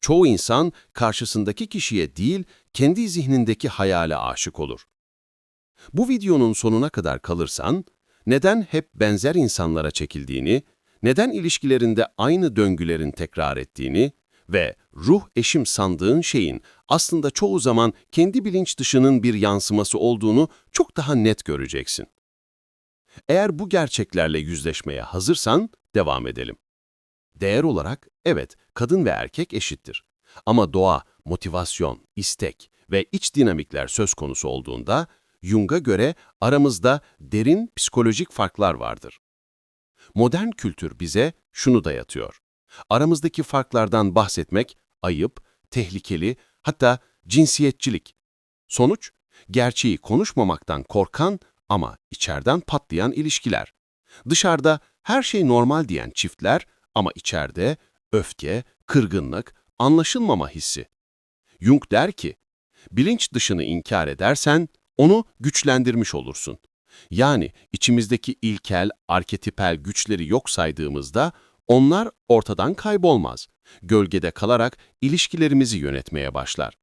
Çoğu insan karşısındaki kişiye değil, kendi zihnindeki hayale aşık olur. Bu videonun sonuna kadar kalırsan, neden hep benzer insanlara çekildiğini, neden ilişkilerinde aynı döngülerin tekrar ettiğini ve ruh eşim sandığın şeyin aslında çoğu zaman kendi bilinç dışının bir yansıması olduğunu çok daha net göreceksin. Eğer bu gerçeklerle yüzleşmeye hazırsan devam edelim. Değer olarak evet kadın ve erkek eşittir. Ama doğa, motivasyon, istek ve iç dinamikler söz konusu olduğunda Jung'a göre aramızda derin psikolojik farklar vardır. Modern kültür bize şunu dayatıyor. Aramızdaki farklardan bahsetmek ayıp, tehlikeli, hatta cinsiyetçilik. Sonuç, gerçeği konuşmamaktan korkan ama içeriden patlayan ilişkiler. Dışarıda her şey normal diyen çiftler ama içeride öfke, kırgınlık, anlaşılmama hissi. Jung der ki, bilinç dışını inkar edersen onu güçlendirmiş olursun. Yani içimizdeki ilkel, arketipel güçleri yok saydığımızda onlar ortadan kaybolmaz. Gölgede kalarak ilişkilerimizi yönetmeye başlar.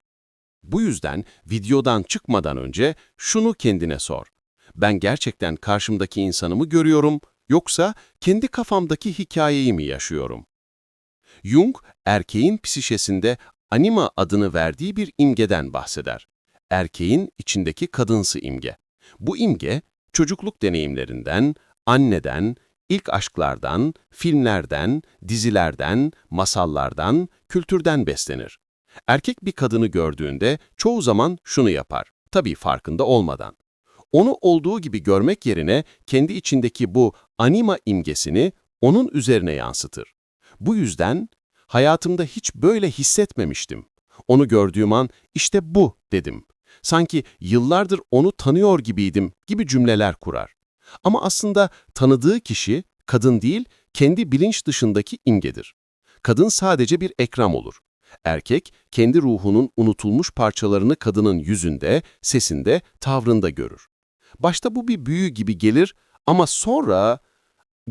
Bu yüzden videodan çıkmadan önce şunu kendine sor. Ben gerçekten karşımdaki insanımı görüyorum yoksa kendi kafamdaki hikayeyi mi yaşıyorum? Jung, erkeğin psişesinde anima adını verdiği bir imgeden bahseder. Erkeğin içindeki kadınsı imge. Bu imge, çocukluk deneyimlerinden, anneden, ilk aşklardan, filmlerden, dizilerden, masallardan, kültürden beslenir. Erkek bir kadını gördüğünde çoğu zaman şunu yapar, tabii farkında olmadan. Onu olduğu gibi görmek yerine kendi içindeki bu anima imgesini onun üzerine yansıtır. Bu yüzden hayatımda hiç böyle hissetmemiştim. Onu gördüğüm an işte bu dedim. Sanki yıllardır onu tanıyor gibiydim gibi cümleler kurar. Ama aslında tanıdığı kişi kadın değil, kendi bilinç dışındaki imgedir. Kadın sadece bir ekram olur. Erkek, kendi ruhunun unutulmuş parçalarını kadının yüzünde, sesinde, tavrında görür. Başta bu bir büyü gibi gelir ama sonra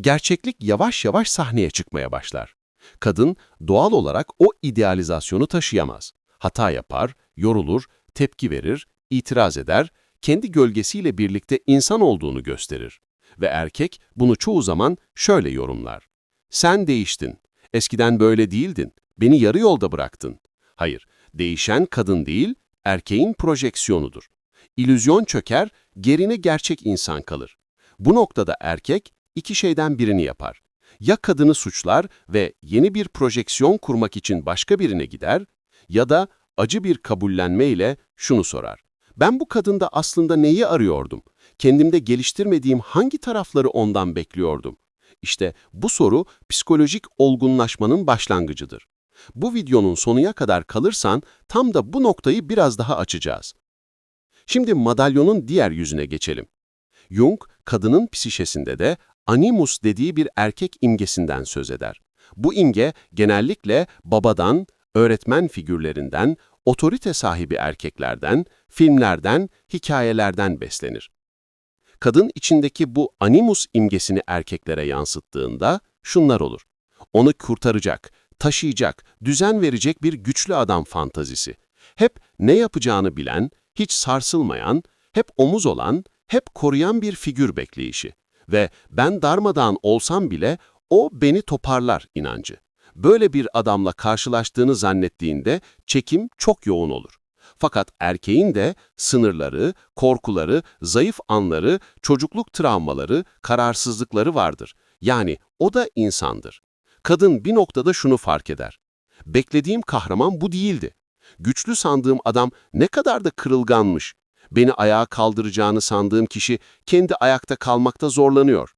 gerçeklik yavaş yavaş sahneye çıkmaya başlar. Kadın doğal olarak o idealizasyonu taşıyamaz. Hata yapar, yorulur, tepki verir, itiraz eder, kendi gölgesiyle birlikte insan olduğunu gösterir. Ve erkek bunu çoğu zaman şöyle yorumlar. Sen değiştin. Eskiden böyle değildin. Beni yarı yolda bıraktın. Hayır, değişen kadın değil, erkeğin projeksiyonudur. İllüzyon çöker, gerine gerçek insan kalır. Bu noktada erkek iki şeyden birini yapar. Ya kadını suçlar ve yeni bir projeksiyon kurmak için başka birine gider ya da acı bir kabullenme ile şunu sorar. Ben bu kadında aslında neyi arıyordum? Kendimde geliştirmediğim hangi tarafları ondan bekliyordum? İşte bu soru psikolojik olgunlaşmanın başlangıcıdır. Bu videonun sonuna kadar kalırsan tam da bu noktayı biraz daha açacağız. Şimdi madalyonun diğer yüzüne geçelim. Jung, kadının psişesinde de animus dediği bir erkek imgesinden söz eder. Bu imge genellikle babadan, öğretmen figürlerinden, otorite sahibi erkeklerden, filmlerden, hikayelerden beslenir. Kadın içindeki bu animus imgesini erkeklere yansıttığında şunlar olur. Onu kurtaracak, taşıyacak, düzen verecek bir güçlü adam fantazisi. Hep ne yapacağını bilen, hiç sarsılmayan, hep omuz olan, hep koruyan bir figür bekleyişi. Ve ben darmadağın olsam bile o beni toparlar inancı. Böyle bir adamla karşılaştığını zannettiğinde çekim çok yoğun olur. Fakat erkeğin de sınırları, korkuları, zayıf anları, çocukluk travmaları, kararsızlıkları vardır. Yani o da insandır. Kadın bir noktada şunu fark eder. Beklediğim kahraman bu değildi. Güçlü sandığım adam ne kadar da kırılganmış. Beni ayağa kaldıracağını sandığım kişi kendi ayakta kalmakta zorlanıyor.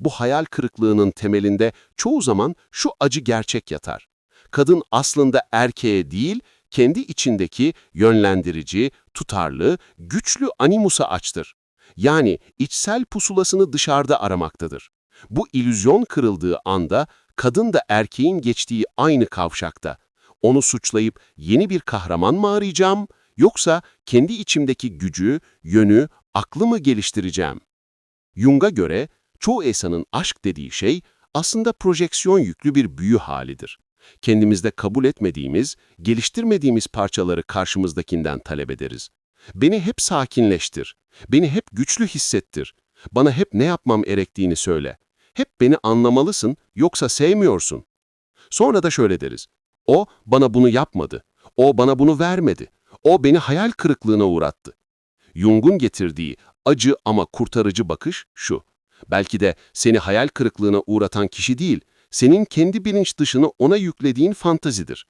Bu hayal kırıklığının temelinde çoğu zaman şu acı gerçek yatar. Kadın aslında erkeğe değil, kendi içindeki yönlendirici, tutarlı, güçlü animusa açtır. Yani içsel pusulasını dışarıda aramaktadır. Bu ilüzyon kırıldığı anda kadın da erkeğin geçtiği aynı kavşakta. Onu suçlayıp yeni bir kahraman mı arayacağım yoksa kendi içimdeki gücü, yönü, aklı mı geliştireceğim? Jung'a göre çoğu insanın aşk dediği şey aslında projeksiyon yüklü bir büyü halidir. Kendimizde kabul etmediğimiz, geliştirmediğimiz parçaları karşımızdakinden talep ederiz. Beni hep sakinleştir, beni hep güçlü hissettir, bana hep ne yapmam gerektiğini söyle. Hep beni anlamalısın, yoksa sevmiyorsun. Sonra da şöyle deriz. O bana bunu yapmadı, o bana bunu vermedi, o beni hayal kırıklığına uğrattı. Jung'un getirdiği acı ama kurtarıcı bakış şu. Belki de seni hayal kırıklığına uğratan kişi değil, senin kendi bilinç dışını ona yüklediğin fantazidir.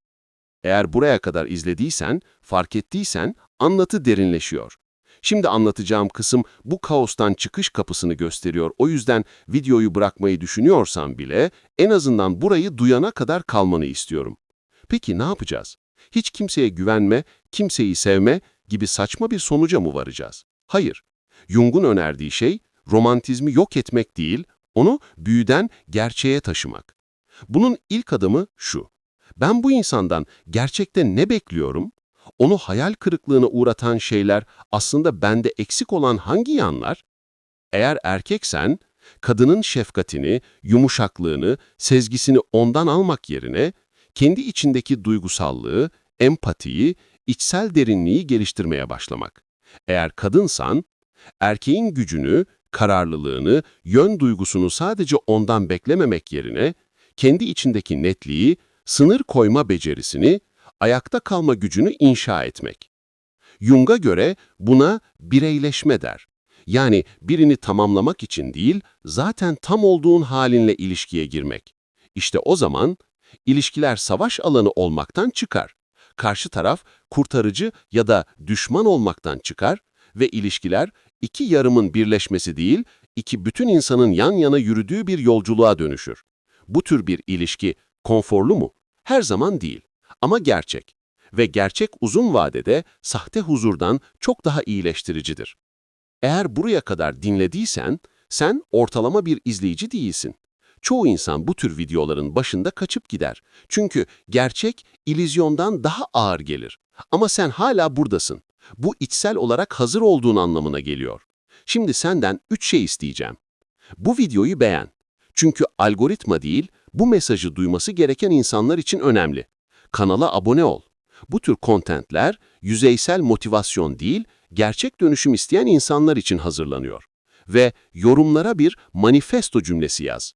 Eğer buraya kadar izlediysen, fark ettiysen anlatı derinleşiyor. Şimdi anlatacağım kısım bu kaostan çıkış kapısını gösteriyor. O yüzden videoyu bırakmayı düşünüyorsan bile en azından burayı duyana kadar kalmanı istiyorum. Peki ne yapacağız? Hiç kimseye güvenme, kimseyi sevme gibi saçma bir sonuca mı varacağız? Hayır. Jung'un önerdiği şey romantizmi yok etmek değil, onu büyüden gerçeğe taşımak. Bunun ilk adımı şu. Ben bu insandan gerçekte ne bekliyorum? Onu hayal kırıklığına uğratan şeyler aslında bende eksik olan hangi yanlar? Eğer erkeksen, kadının şefkatini, yumuşaklığını, sezgisini ondan almak yerine, kendi içindeki duygusallığı, empatiyi, içsel derinliği geliştirmeye başlamak. Eğer kadınsan, erkeğin gücünü, kararlılığını, yön duygusunu sadece ondan beklememek yerine, kendi içindeki netliği, sınır koyma becerisini, ayakta kalma gücünü inşa etmek. Jung'a göre buna bireyleşme der. Yani birini tamamlamak için değil, zaten tam olduğun halinle ilişkiye girmek. İşte o zaman ilişkiler savaş alanı olmaktan çıkar. Karşı taraf kurtarıcı ya da düşman olmaktan çıkar ve ilişkiler iki yarımın birleşmesi değil, iki bütün insanın yan yana yürüdüğü bir yolculuğa dönüşür. Bu tür bir ilişki konforlu mu? Her zaman değil. Ama gerçek. Ve gerçek uzun vadede sahte huzurdan çok daha iyileştiricidir. Eğer buraya kadar dinlediysen, sen ortalama bir izleyici değilsin. Çoğu insan bu tür videoların başında kaçıp gider. Çünkü gerçek, ilizyondan daha ağır gelir. Ama sen hala buradasın. Bu içsel olarak hazır olduğun anlamına geliyor. Şimdi senden üç şey isteyeceğim. Bu videoyu beğen. Çünkü algoritma değil, bu mesajı duyması gereken insanlar için önemli. Kanala abone ol. Bu tür kontentler yüzeysel motivasyon değil, gerçek dönüşüm isteyen insanlar için hazırlanıyor. Ve yorumlara bir manifesto cümlesi yaz.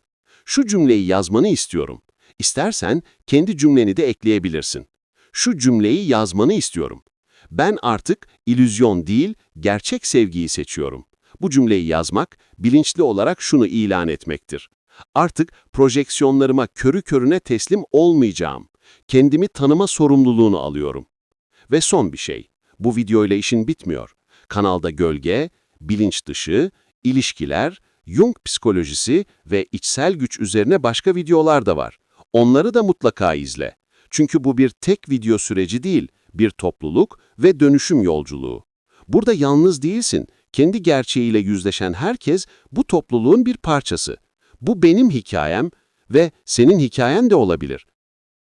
Şu cümleyi yazmanı istiyorum. İstersen kendi cümleni de ekleyebilirsin. Şu cümleyi yazmanı istiyorum. Ben artık ilüzyon değil, gerçek sevgiyi seçiyorum. Bu cümleyi yazmak, bilinçli olarak şunu ilan etmektir. Artık projeksiyonlarıma körü körüne teslim olmayacağım. Kendimi tanıma sorumluluğunu alıyorum. Ve son bir şey, bu videoyla işin bitmiyor. Kanalda gölge, bilinç dışı, ilişkiler, Jung psikolojisi ve içsel güç üzerine başka videolar da var. Onları da mutlaka izle. Çünkü bu bir tek video süreci değil, bir topluluk ve dönüşüm yolculuğu. Burada yalnız değilsin. Kendi gerçeğiyle yüzleşen herkes bu topluluğun bir parçası. Bu benim hikayem ve senin hikayen de olabilir.